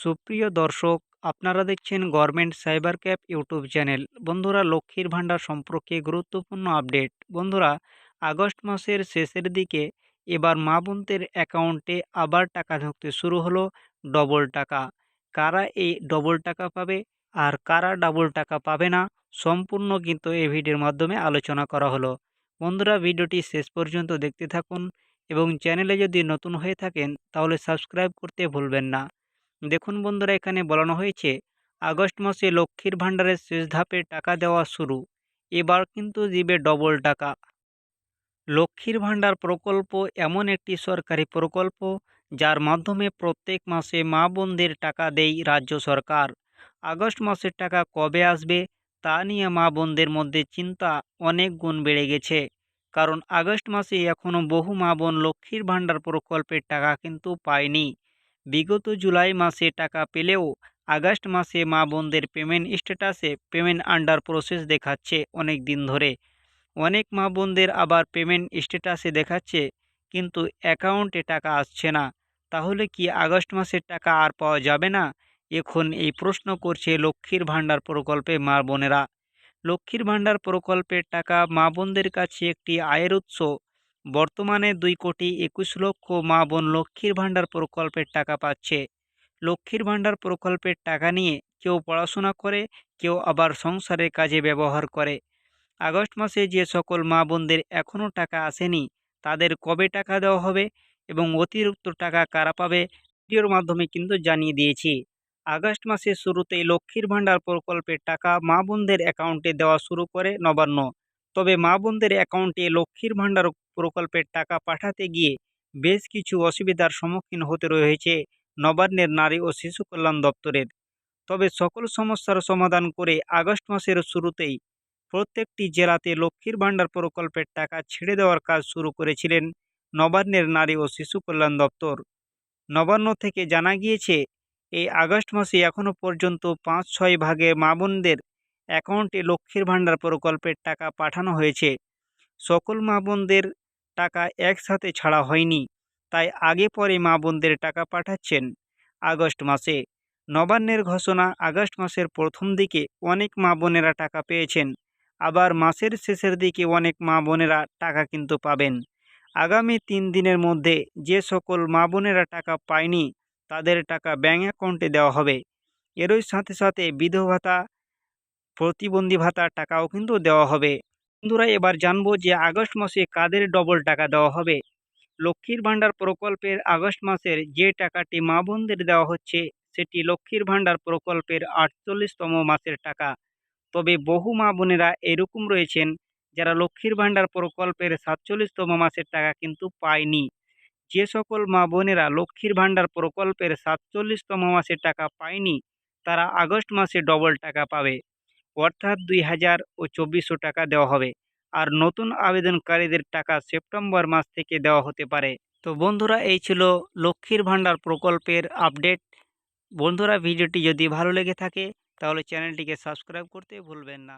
সুপ্রিয় দর্শক, আপনারা দেখছেন government cyber cap YouTube channel বন্ধুরা, লক্ষ্মীর ভাণ্ডার সম্পর্কে গুরুত্বপূর্ণ আপডেট বন্ধুরা, আগস্ট মাসের শেষের দিকে এবার মা বোনদের অ্যাকাউন্টে আবার টাকা ঢুকতে শুরু হলো ডবল টাকা। কারা এই ডবল টাকা পাবে আর কারা ডাবল টাকা পাবে না, সম্পূর্ণ কিন্তু এই ভিডিওর মাধ্যমে আলোচনা করা হলো। বন্ধুরা ভিডিওটি শেষ পর্যন্ত দেখতে থাকুন এবং চ্যানেলে যদি নতুন হয়ে থাকেন, তাহলে সাবস্ক্রাইব করতে ভুলবেন না। দেখুন বন্ধুরা, এখানে বলানো হয়েছে, আগস্ট মাসে লক্ষ্মীর ভাণ্ডারের শেষ ধাপে টাকা দেওয়া শুরু, এবার কিন্তু দিবে ডবল টাকা। লক্ষ্মীর ভাণ্ডার প্রকল্প এমন একটি সরকারি প্রকল্প, যার মাধ্যমে প্রত্যেক মাসে মা বোনদের টাকা দেয় রাজ্য সরকার। আগস্ট মাসের টাকা কবে আসবে, তা নিয়ে মা বোনদের মধ্যে চিন্তা অনেক গুণ বেড়ে গেছে। কারণ আগস্ট মাসে এখনও বহু মা বোন লক্ষ্মীর ভাণ্ডার প্রকল্পের টাকা কিন্তু পায়নি। বিগত জুলাই মাসে টাকা পেলেও আগস্ট মাসে মা বোনদের পেমেন্ট স্ট্যাটাসে পেমেন্ট আন্ডার প্রসেস দেখাচ্ছে অনেক দিন ধরে। অনেক মা বোনদের আবার পেমেন্ট স্ট্যাটাসে দেখাচ্ছে, কিন্তু অ্যাকাউন্টে টাকা আসছে না। তাহলে কি আগস্ট মাসের টাকা আর পাওয়া যাবে না? এখন এই প্রশ্ন করছে লক্ষ্মীর ভাণ্ডার প্রকল্পে মা বোনেরা। লক্ষ্মীর ভাণ্ডার প্রকল্পের টাকা মা বোনদের কাছে একটি আয়ের উৎস বর্তমানে দুই কোটি একুশ লক্ষ মা বোন লক্ষ্মীর ভাণ্ডার প্রকল্পের টাকা পাচ্ছে। লক্ষ্মীর ভাণ্ডার প্রকল্পের টাকা নিয়ে কেউ পড়াশোনা করে, কেউ আবার সংসারের কাজে ব্যবহার করে। আগস্ট মাসে যে সকল মা বোনদের এখনও টাকা আসেনি, তাদের কবে টাকা দেওয়া হবে এবং অতিরিক্ত টাকা কারা পাবে, ভিডিওর মাধ্যমে কিন্তু জানিয়ে দিয়েছি। আগস্ট মাসের শুরুতেই লক্ষ্মীর ভাণ্ডার প্রকল্পের টাকা মা বোনদের অ্যাকাউন্টে দেওয়া শুরু করে নবান্ন। তবে মা বোনদের অ্যাকাউন্টে লক্ষ্মীর ভাণ্ডার প্রকল্পের টাকা পাঠাতে গিয়ে বেশ কিছু অসুবিধার সম্মুখীন হতে রয়েছে নবান্নের নারী ও শিশু কল্যাণ দপ্তরের। তবে সকল সমস্যার সমাধান করে আগস্ট মাসের শুরুতেই প্রত্যেকটি জেলাতে লক্ষ্মীর ভাণ্ডার প্রকল্পের টাকা ছেড়ে দেওয়ার কাজ শুরু করেছিলেন নবান্নের নারী ও শিশু কল্যাণ দপ্তর। নবান্ন থেকে জানা গিয়েছে, এই আগস্ট মাসে এখনও পর্যন্ত পাঁচ ছয় ভাগে মা বোনদের অ্যাকাউন্টে লক্ষ্মীর ভাণ্ডার প্রকল্পের টাকা পাঠানো হয়েছে। সকল মা বোনদের টাকা একসাথে ছাড়া হয়নি, তাই আগে পরে মা বোনদের টাকা পাঠাচ্ছেন আগস্ট মাসে। নবান্নের ঘোষণা আগস্ট মাসের প্রথম দিকে অনেক মা বোনেরা টাকা পেয়েছেন, আবার মাসের শেষের দিকে অনেক মা বোনেরা টাকা কিন্তু পাবেন। আগামী তিন দিনের মধ্যে যে সকল মা বোনেরা টাকা পায়নি, তাদের টাকা ব্যাঙ্ক অ্যাকাউন্টে দেওয়া হবে। এরই সাথে সাথে বিধবা ভাতা প্রতিবন্ধী ভাতার টাকাও কিন্তু দেওয়া হবে। বন্ধুরা, এবার জানব যে আগস্ট মাসে কাদের ডবল টাকা দেওয়া হবে। লক্ষ্মীর ভাণ্ডার প্রকল্পের আগস্ট মাসের যে টাকাটি মা বোনদের দেওয়া হচ্ছে, সেটি লক্ষ্মীর ভাণ্ডার প্রকল্পের আটচল্লিশতম মাসের টাকা। তবে বহু মা বোনেরা এরকম রয়েছেন, যারা লক্ষ্মীর ভাণ্ডার প্রকল্পের সাতচল্লিশতম মাসের টাকা কিন্তু পায়নি। যে সকল মা বোনেরা লক্ষ্মীর ভাণ্ডার প্রকল্পের সাতচল্লিশতম মাসের টাকা পায়নি, তারা আগস্ট মাসে ডবল টাকা পাবে। অর্থাৎ দুই হাজার ও চব্বিশশো টাকা দেওয়া হবে। আর নতুন আবেদনকারীদের টাকা সেপ্টেম্বর মাস থেকে দেওয়া হতে পারে। তো বন্ধুরা, এই ছিল লক্ষ্মীর ভাণ্ডার প্রকল্পের আপডেট। বন্ধুরা, ভিডিওটি যদি ভালো লেগে থাকে, তাহলে চ্যানেলটিকে সাবস্ক্রাইব করতে ভুলবেন না।